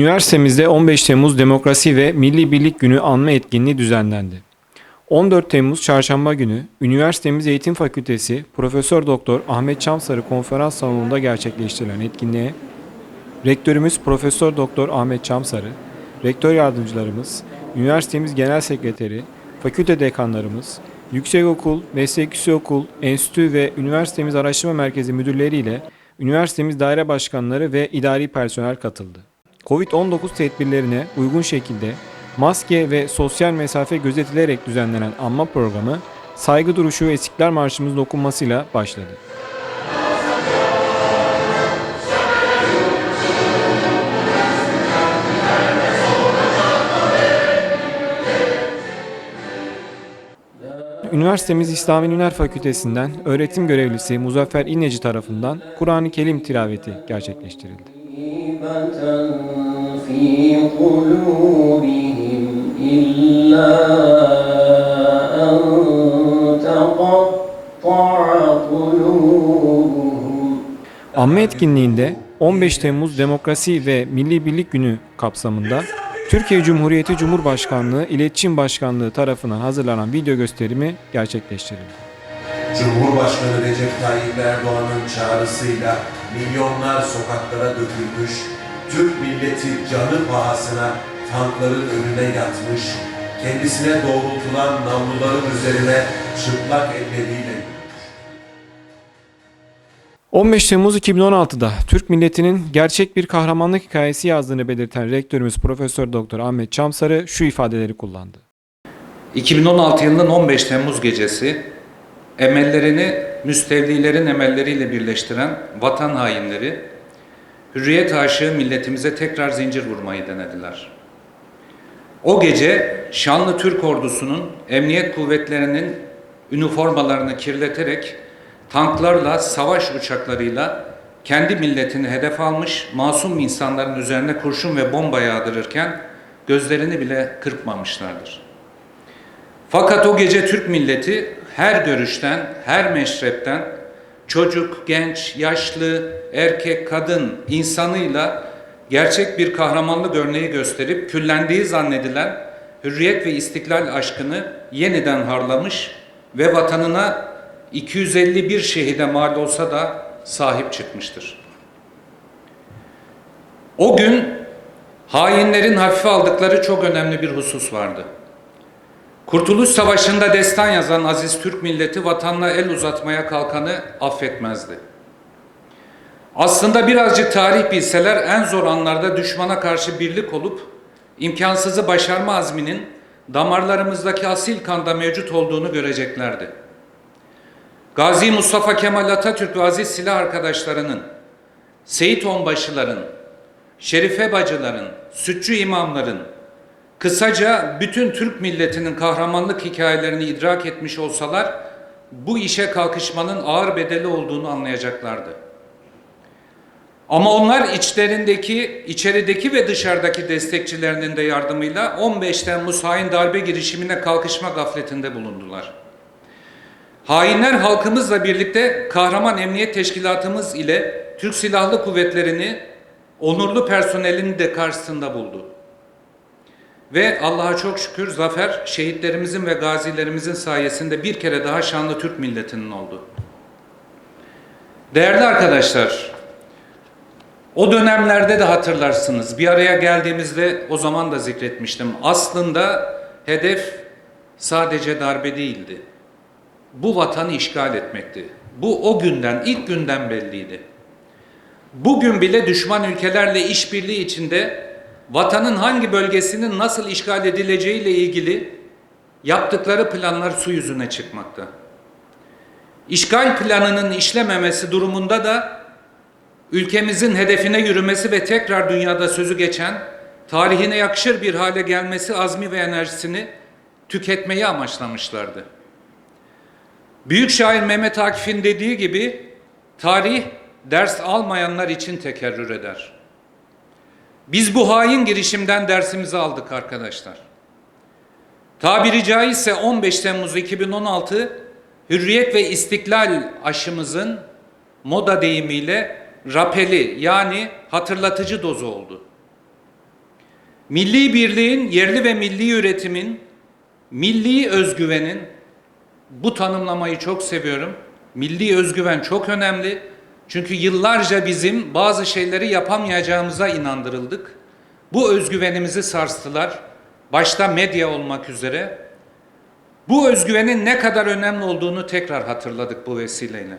Üniversitemizde 15 Temmuz Demokrasi ve Milli Birlik Günü anma etkinliği düzenlendi. 14 Temmuz Çarşamba günü üniversitemiz Eğitim Fakültesi Profesör Doktor Ahmet Çamsarı konferans salonunda gerçekleştirilen etkinliğe Rektörümüz Profesör Doktor Ahmet Çamsarı, rektör yardımcılarımız, üniversitemiz genel sekreteri, fakülte dekanlarımız, yüksekokul, meslek yüksekokul, enstitü ve üniversitemiz araştırma merkezi müdürleriyle üniversitemiz daire başkanları ve idari personel katıldı. Covid-19 tedbirlerine uygun şekilde maske ve sosyal mesafe gözetilerek düzenlenen anma programı saygı duruşu ve İstiklal Marşımızın okunmasıyla başladı. Üniversitemiz İslami Ünver Fakültesinden öğretim görevlisi Muzaffer İnneci tarafından Kur'an-ı Kerim tilaveti gerçekleştirildi. في قلوبهم إلا أن تقطع قلوبهم Amme etkinliğinde 15 Temmuz Demokrasi ve Milli Birlik Günü kapsamında Türkiye Cumhuriyeti Cumhurbaşkanlığı İletişim Başkanlığı tarafından hazırlanan video gösterimi gerçekleştirildi. Cumhurbaşkanı Recep Tayyip Erdoğan'ın çağrısıyla milyonlar sokaklara dökülmüş, Türk milleti canı pahasına tankların önüne yatmış, kendisine doğrultulan namluların üzerine çıplak elleriyle yürümüş. 15 Temmuz 2016'da Türk milletinin gerçek bir kahramanlık hikayesi yazdığını belirten rektörümüz Profesör Doktor Ahmet Çamsarı şu ifadeleri kullandı. 2016 yılının 15 Temmuz gecesi emellerini müstevlilerin emelleriyle birleştiren vatan hainleri hürriyet aşığı milletimize tekrar zincir vurmayı denediler. O gece şanlı Türk ordusunun emniyet kuvvetlerinin üniformalarını kirleterek tanklarla, savaş uçaklarıyla kendi milletini hedef almış, masum insanların üzerine kurşun ve bomba yağdırırken gözlerini bile kırpmamışlardır. Fakat o gece Türk milleti her görüşten, her meşrepten çocuk, genç, yaşlı, erkek, kadın insanıyla gerçek bir kahramanlık örneği gösterip küllendiği zannedilen hürriyet ve istiklal aşkını yeniden harlamış ve vatanına 251 şehide mal olsa da sahip çıkmıştır. O gün hainlerin hafife aldıkları çok önemli bir husus vardı. Kurtuluş Savaşı'nda destan yazan aziz Türk milleti vatanına el uzatmaya kalkanı affetmezdi. Aslında birazcık tarih bilseler en zor anlarda düşmana karşı birlik olup imkansızı başarma azminin damarlarımızdaki asil kanda mevcut olduğunu göreceklerdi. Gazi Mustafa Kemal Atatürk ve aziz silah arkadaşlarının, Seyit Onbaşıların, Şerife bacıların, sütçü imamların, Kısaca bütün Türk milletinin kahramanlık hikayelerini idrak etmiş olsalar bu işe kalkışmanın ağır bedeli olduğunu anlayacaklardı. Ama onlar içlerindeki, içerideki ve dışarıdaki destekçilerinin de yardımıyla 15 Temmuz hain darbe girişimine kalkışma gafletinde bulundular. Hainler halkımızla birlikte kahraman emniyet teşkilatımız ile Türk Silahlı Kuvvetleri'ni, onurlu personelini de karşısında buldu. Ve Allah'a çok şükür zafer şehitlerimizin ve gazilerimizin sayesinde bir kere daha şanlı Türk milletinin oldu. Değerli arkadaşlar, o dönemlerde de hatırlarsınız. Bir araya geldiğimizde o zaman da zikretmiştim. Aslında hedef sadece darbe değildi. Bu vatanı işgal etmekti. Bu o günden, ilk günden belliydi. Bugün bile düşman ülkelerle işbirliği içinde vatanın hangi bölgesinin nasıl işgal edileceği ile ilgili yaptıkları planlar su yüzüne çıkmakta. İşgal planının işlememesi durumunda da ülkemizin hedefine yürümesi ve tekrar dünyada sözü geçen, tarihine yakışır bir hale gelmesi azmi ve enerjisini tüketmeyi amaçlamışlardı. Büyük şair Mehmet Akif'in dediği gibi tarih ders almayanlar için tekerrür eder. Biz bu hain girişimden dersimizi aldık arkadaşlar. Tabiri caizse 15 Temmuz 2016 hürriyet ve istiklal aşımızın moda deyimiyle rapeli yani hatırlatıcı dozu oldu. milli birliğin, yerli ve milli üretimin, milli özgüvenin, bu tanımlamayı çok seviyorum. Milli özgüven çok önemli. Çünkü yıllarca bizim bazı şeyleri yapamayacağımıza inandırıldık. Bu özgüvenimizi sarstılar. Başta medya olmak üzere. Bu özgüvenin ne kadar önemli olduğunu tekrar hatırladık bu vesileyle.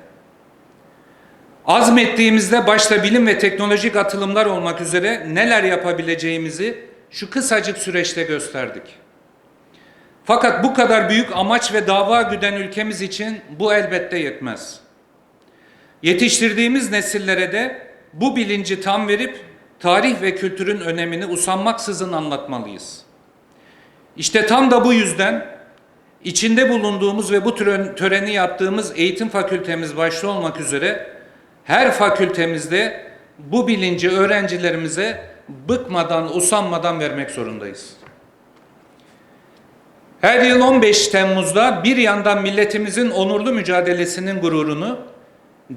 Azmettiğimizde başta bilim ve teknolojik atılımlar olmak üzere neler yapabileceğimizi şu kısacık süreçte gösterdik. Fakat bu kadar büyük amaç ve dava güden ülkemiz için bu elbette yetmez. Yetiştirdiğimiz nesillere de bu bilinci tam verip tarih ve kültürün önemini usanmaksızın anlatmalıyız. İşte tam da bu yüzden içinde bulunduğumuz ve bu tören- töreni yaptığımız eğitim fakültemiz başta olmak üzere her fakültemizde bu bilinci öğrencilerimize bıkmadan, usanmadan vermek zorundayız. Her yıl 15 Temmuz'da bir yandan milletimizin onurlu mücadelesinin gururunu,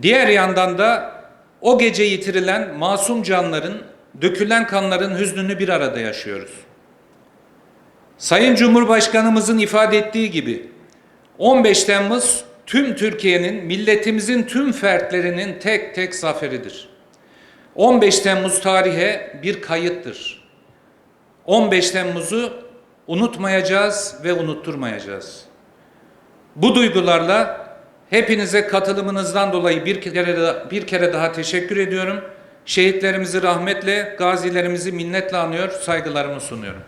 diğer yandan da o gece yitirilen masum canların, dökülen kanların hüznünü bir arada yaşıyoruz. Sayın Cumhurbaşkanımızın ifade ettiği gibi 15 Temmuz tüm Türkiye'nin, milletimizin tüm fertlerinin tek tek zaferidir. 15 Temmuz tarihe bir kayıttır. 15 Temmuz'u unutmayacağız ve unutturmayacağız. Bu duygularla hepinize katılımınızdan dolayı bir kere daha, bir kere daha teşekkür ediyorum. Şehitlerimizi rahmetle, gazilerimizi minnetle anıyor, saygılarımı sunuyorum.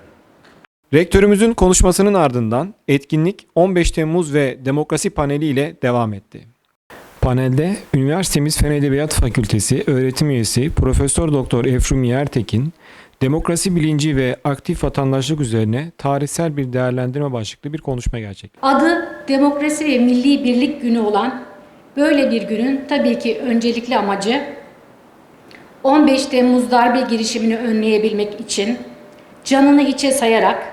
Rektörümüzün konuşmasının ardından etkinlik 15 Temmuz ve Demokrasi paneli ile devam etti. Panelde üniversitemiz Fen Edebiyat Fakültesi öğretim üyesi Profesör Doktor Efrun Yertekin, demokrasi bilinci ve aktif vatandaşlık üzerine tarihsel bir değerlendirme başlıklı bir konuşma gerçekleştirdi. Adı Demokrasi ve Milli Birlik Günü olan böyle bir günün tabii ki öncelikli amacı 15 Temmuz darbe girişimini önleyebilmek için canını içe sayarak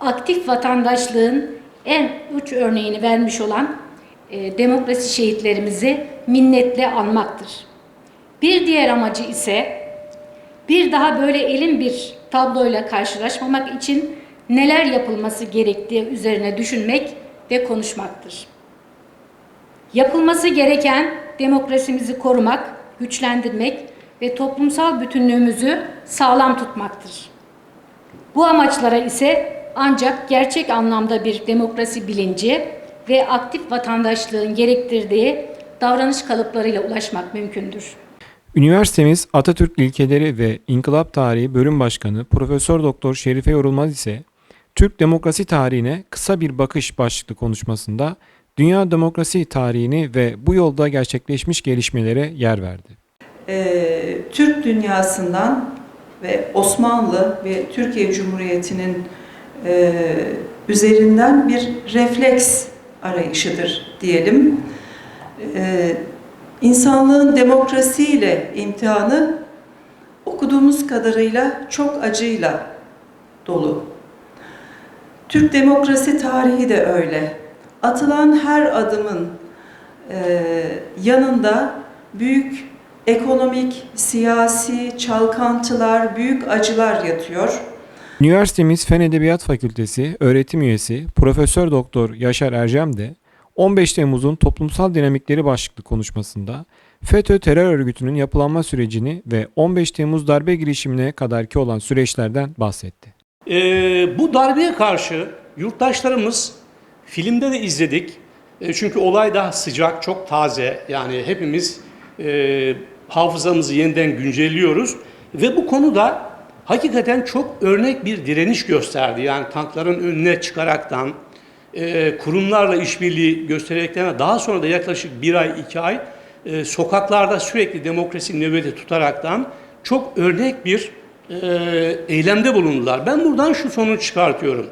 aktif vatandaşlığın en uç örneğini vermiş olan e, demokrasi şehitlerimizi minnetle anmaktır. Bir diğer amacı ise bir daha böyle elin bir tabloyla karşılaşmamak için neler yapılması gerektiği üzerine düşünmek ve konuşmaktır. Yapılması gereken demokrasimizi korumak, güçlendirmek ve toplumsal bütünlüğümüzü sağlam tutmaktır. Bu amaçlara ise ancak gerçek anlamda bir demokrasi bilinci ve aktif vatandaşlığın gerektirdiği davranış kalıplarıyla ulaşmak mümkündür. Üniversitemiz Atatürk İlkeleri ve İnkılap Tarihi Bölüm Başkanı Profesör Doktor Şerife Yorulmaz ise Türk demokrasi tarihine kısa bir bakış başlıklı konuşmasında dünya demokrasi tarihini ve bu yolda gerçekleşmiş gelişmelere yer verdi. e, Türk dünyasından ve Osmanlı ve Türkiye Cumhuriyeti'nin e, üzerinden bir refleks arayışıdır diyelim. E, insanlığın demokrasiyle imtihanı okuduğumuz kadarıyla çok acıyla dolu. Türk demokrasi tarihi de öyle. Atılan her adımın e, yanında büyük ekonomik, siyasi çalkantılar, büyük acılar yatıyor. Üniversitemiz Fen Edebiyat Fakültesi öğretim üyesi Profesör Doktor Yaşar Ercem de 15 Temmuz'un toplumsal dinamikleri başlıklı konuşmasında FETÖ terör örgütünün yapılanma sürecini ve 15 Temmuz darbe girişimine kadarki olan süreçlerden bahsetti. Ee, bu darbeye karşı yurttaşlarımız filmde de izledik. E, çünkü olay daha sıcak, çok taze. Yani hepimiz e, hafızamızı yeniden güncelliyoruz. Ve bu konuda hakikaten çok örnek bir direniş gösterdi. Yani tankların önüne çıkaraktan, e, kurumlarla işbirliği göstererekten daha sonra da yaklaşık bir ay, iki ay e, sokaklarda sürekli demokrasi nöbeti tutaraktan çok örnek bir e, eylemde bulundular. Ben buradan şu sonuç çıkartıyorum.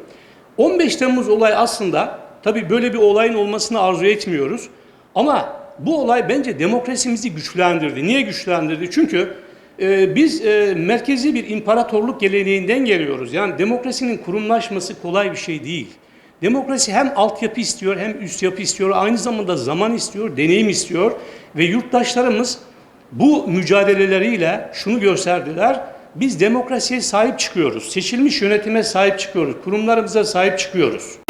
15 Temmuz olay aslında tabii böyle bir olayın olmasını arzu etmiyoruz. Ama bu olay bence demokrasimizi güçlendirdi. Niye güçlendirdi? Çünkü e, biz e, merkezi bir imparatorluk geleneğinden geliyoruz. Yani demokrasinin kurumlaşması kolay bir şey değil. Demokrasi hem altyapı istiyor hem üst yapı istiyor. Aynı zamanda zaman istiyor, deneyim istiyor. Ve yurttaşlarımız bu mücadeleleriyle şunu gösterdiler. biz demokrasiye sahip çıkıyoruz. Seçilmiş yönetime sahip çıkıyoruz. Kurumlarımıza sahip çıkıyoruz.